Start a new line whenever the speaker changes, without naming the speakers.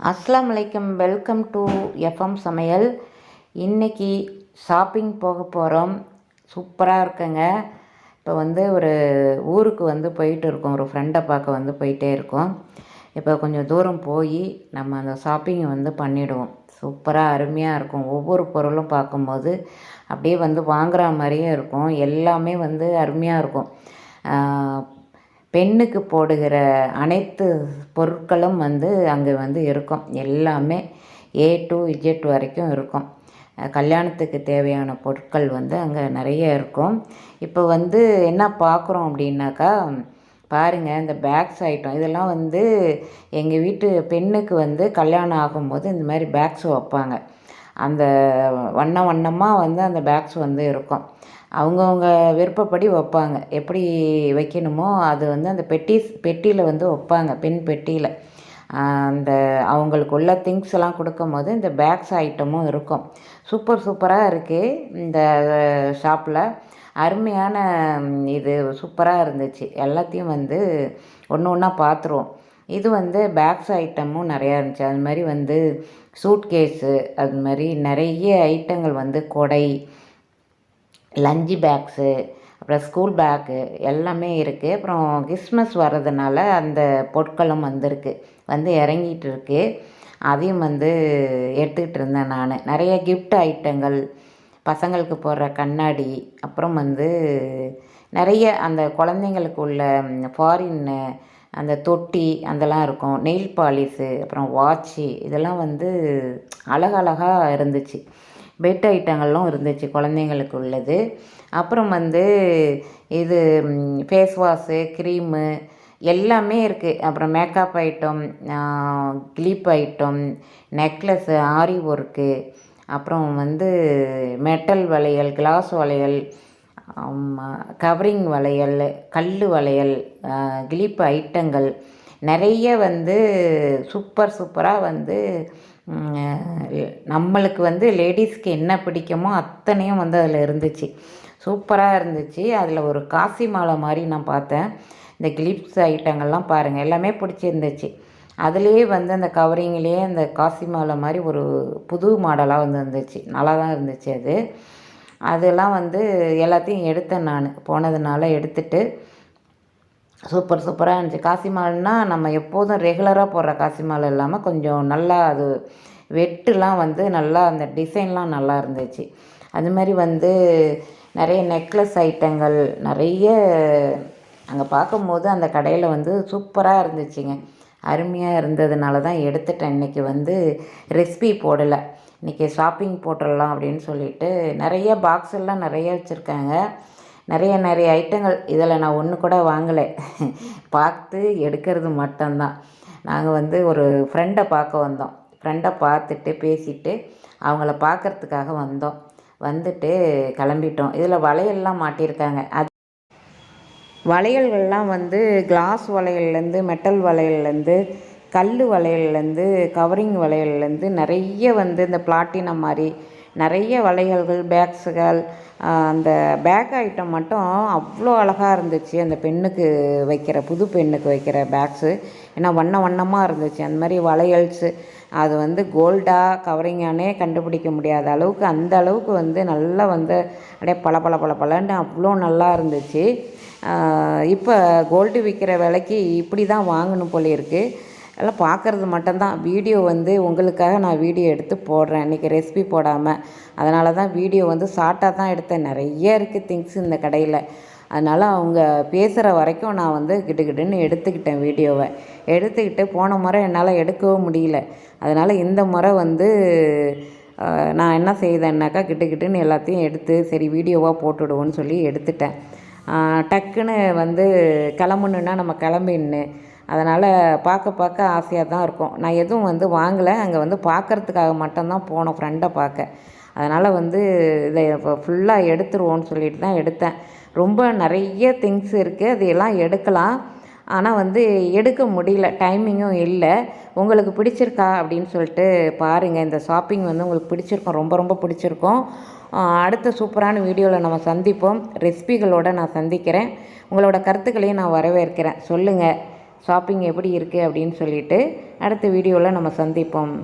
அஸ்லாம் வலைக்கம் welcome to FM சமையல். இன்னைக்கு ஷாப்பிங் போக போகிறோம் சூப்பராக இருக்குங்க. இப்போ வந்து ஒரு ஊருக்கு வந்து போயிட்டு இருக்கோம். ஒரு ஃப்ரெண்டை பார்க்க வந்து போயிட்டே இருக்கோம். இப்போ கொஞ்சம் தூரம் போய் நம்ம அந்த ஷாப்பிங்கை வந்து பண்ணிவிடுவோம் சூப்பராக அருமையாக இருக்கும். ஒவ்வொரு பொருளும் பார்க்கும்போது அப்படியே வந்து வாங்குகிற மாதிரியே இருக்கும். எல்லாமே வந்து அருமையாக இருக்கும். பெண்ணுக்கு போடுகிற அனைத்து பொருட்களும் வந்து அங்கே வந்து இருக்கும். எல்லாமே ஏ டு இஜெட் வரைக்கும் இருக்கும். கல்யாணத்துக்கு தேவையான பொருட்கள் வந்து அங்கே நிறைய இருக்கும். இப்போ வந்து என்ன பார்க்குறோம் அப்படின்னாக்கா பாருங்கள் இந்த பேக்ஸ் ஐட்டம் இதெல்லாம் வந்து எங்கள் வீட்டு பெண்ணுக்கு வந்து கல்யாணம் ஆகும்போது இந்த மாதிரி பேக்ஸ் வைப்பாங்க. அந்த வண்ண வண்ணமாக வந்து அந்த பேக்ஸ் வந்து இருக்கும். அவங்கவுங்க விருப்பப்படி வைப்பாங்க. எப்படி வைக்கணுமோ அது வந்து அந்த பெட்டி பெட்டியில் வந்து வைப்பாங்க பெண் பெட்டியில். அந்த அவங்களுக்கு உள்ள திங்ஸ் எல்லாம் கொடுக்கும்போது இந்த பேக்ஸ் ஐட்டமும் இருக்கும். சூப்பர் சூப்பராக இருக்குது இந்த ஷாப்பில் அருமையான இது சூப்பராக இருந்துச்சு. எல்லாத்தையும் வந்து ஒன்று ஒன்றா பார்த்துருவோம் இது வந்து பேக்ஸ் ஐட்டமும் நிறையா இருந்துச்சு. அது மாதிரி வந்து சூட் கேஸு அது மாதிரி நிறைய ஐட்டங்கள் வந்து கொடை லஞ்சு பேக்ஸு அப்புறம் ஸ்கூல் பேக்கு எல்லாமே இருக்குது அப்புறம் கிறிஸ்மஸ் வர்றதுனால அந்த பொருட்களும் வந்திருக்கு. வந்து இறங்கிட்டு இருக்கு. அதையும் வந்து எடுத்துக்கிட்டு இருந்தேன் நான். நிறைய கிஃப்ட் ஐட்டங்கள் பசங்களுக்கு போடுற கண்ணாடி அப்புறம் வந்து நிறைய அந்த குழந்தைங்களுக்கு உள்ள ஃபாரின்னு அந்த தொட்டி அதெல்லாம் இருக்கும். நெயில் பாலிஷு அப்புறம் வாட்ச்சு இதெல்லாம் வந்து அழகழகாக இருந்துச்சு. பெட் ஐட்டங்களும் இருந்துச்சு குழந்தைங்களுக்கு உள்ளது. அப்புறம் வந்து இது ஃபேஸ் வாஷு க்ரீமு எல்லாமே இருக்குது அப்புறம் makeup item clip item necklace aari work அப்புறம் வந்து மெட்டல் வளையல் கிளாஸ் வளையல் கவரிங் வளையல் கல் வளையல் கிளிப் ஐட்டங்கள் நிறைய வந்து சூப்பர் சூப்பராக வந்து நம்மளுக்கு வந்து லேடிஸ்க்கு என்ன பிடிக்குமோ அத்தனையும் வந்து அதில் இருந்துச்சு. சூப்பராக இருந்துச்சு. அதில் ஒரு காசி மாலை மாதிரி நான் பார்த்தேன். இந்த கிளிப்ஸ் ஐட்டங்கள்லாம் பாருங்கள் எல்லாமே பிடிச்சிருந்துச்சு. அதுலேயே வந்து அந்த கவரிங்லேயே அந்த காசி மாலை மாதிரி ஒரு புது மாடலாக வந்து இருந்துச்சு. நல்லா தான் இருந்துச்சு அது. அதெல்லாம் வந்து எல்லாத்தையும் எடுத்தேன் நான். போனதுனால எடுத்துட்டு சூப்பர் சூப்பராக இருந்துச்சு. காசி மால்னால் நம்ம எப்போதும் ரெகுலராக போடுற காசி மால் இல்லாமல் கொஞ்சம் நல்லா அது வெட்டுலாம் வந்து நல்லா அந்த டிசைன்லாம் நல்லா இருந்துச்சு. அது மாதிரி வந்து நிறைய நெக்லஸ் ஐட்டங்கள் நிறைய அங்கே பார்க்கும்போது அந்த கடையில் வந்து சூப்பராக இருந்துச்சுங்க. அருமையாக இருந்ததுனால தான் எடுத்துட்டேன். இன்றைக்கி வந்து ரெசிபி போடலை. இன்றைக்கி ஷாப்பிங் போட்டுடலாம் அப்படின்னு சொல்லிட்டு நிறைய பாக்ஸ் எல்லாம் நிறைய வச்சுருக்காங்க. நிறைய நிறைய ஐட்டங்கள் இதில் நான் ஒன்று கூட வாங்கலை. பார்த்து எடுக்கிறது மட்டும்தான். நாங்கள் வந்து ஒரு ஃப்ரெண்டை பார்க்க வந்தோம். ஃப்ரெண்டை பார்த்துட்டு பேசிட்டு அவங்கள பார்க்கறதுக்காக வந்தோம். வந்துட்டு கிளம்பிட்டோம். இதில் வளையல்லாம் மாட்டியிருக்காங்க. அது வளையல்கள்லாம் வந்து கிளாஸ் வளையல்லேருந்து மெட்டல் வளையல்லேருந்து கல் வளையல்லேருந்து கவரிங் வளையல்லேருந்து நிறைய வந்து இந்த பிளாட்டினம் மாதிரி நிறைய வளையல்கள் பேக்ஸுகள் அந்த பேக் ஐட்டம் மட்டும் அவ்வளோ அழகாக இருந்துச்சு. அந்த பெண்ணுக்கு வைக்கிற புது பெண்ணுக்கு வைக்கிற பேக்ஸு ஏன்னா வண்ண வண்ணமாக இருந்துச்சு. அந்த மாதிரி வளையல்ஸு அது வந்து கோல்டாக கவரிங்கானே கண்டுபிடிக்க முடியாத அளவுக்கு அந்த அளவுக்கு வந்து நல்லா வந்து அப்படியே பல பல பல பலன்னு அவ்வளோ நல்லா இருந்துச்சு. இப்போ கோல்டு விற்கிற விலைக்கு இப்படி தான் வாங்கணும் போல இருக்குது எல்லாம் பார்க்குறது மட்டும்தான். வீடியோ வந்து உங்களுக்காக நான் வீடியோ எடுத்து போடுறேன். இன்றைக்கி ரெசிபி போடாமல் அதனால தான் வீடியோ வந்து ஷார்ட்டாக தான் எடுத்தேன். நிறைய இருக்குது திங்ஸ் இந்த கடையில். அதனால் அவங்க பேசுகிற வரைக்கும் நான் வந்து கிட்டுக்கிட்டுன்னு எடுத்துக்கிட்டேன் வீடியோவை. எடுத்துக்கிட்டு போன முறை என்னால் எடுக்கவும் முடியல. அதனால் இந்த முறை வந்து நான் என்ன செய்தேன்னாக்கா கிட்டுக்கிட்டுன்னு எல்லாத்தையும் எடுத்து சரி வீடியோவாக போட்டுடுவோன்னு சொல்லி எடுத்துட்டேன். டக்குன்னு வந்து கிளம்புணுன்னா நம்ம கிளம்பின்னு அதனால் பார்க்க பார்க்க ஆசையாக தான் இருக்கும். நான் எதுவும் வந்து வாங்கலை. அங்கே வந்து பார்க்கறதுக்காக மட்டும்தான் போனோம் ஃப்ரெண்டை பார்க்க. அதனால் வந்து இதை இப்போ ஃபுல்லாக எடுத்துருவோன்னு சொல்லிட்டு தான் எடுத்தேன். ரொம்ப நிறைய திங்ஸ் இருக்குது அது எல்லாம் எடுக்கலாம். ஆனால் வந்து எடுக்க முடியல. டைமிங்கும் இல்லை. உங்களுக்கு பிடிச்சிருக்கா அப்படின்னு சொல்லிட்டு பாருங்கள் இந்த ஷாப்பிங் வந்து உங்களுக்கு பிடிச்சிருக்கும். ரொம்ப ரொம்ப பிடிச்சிருக்கும். அடுத்த சூப்பரான வீடியோவில் நம்ம சந்திப்போம். ரெசிபிகளோடு நான் சந்திக்கிறேன். உங்களோட கருத்துக்களையும் நான் வரவேற்கிறேன். சொல்லுங்கள் ஷாப்பிங் எப்படி இருக்குது அப்படின்னு சொல்லிட்டு அடுத்த வீடியோவில் நம்ம சந்திப்போம்.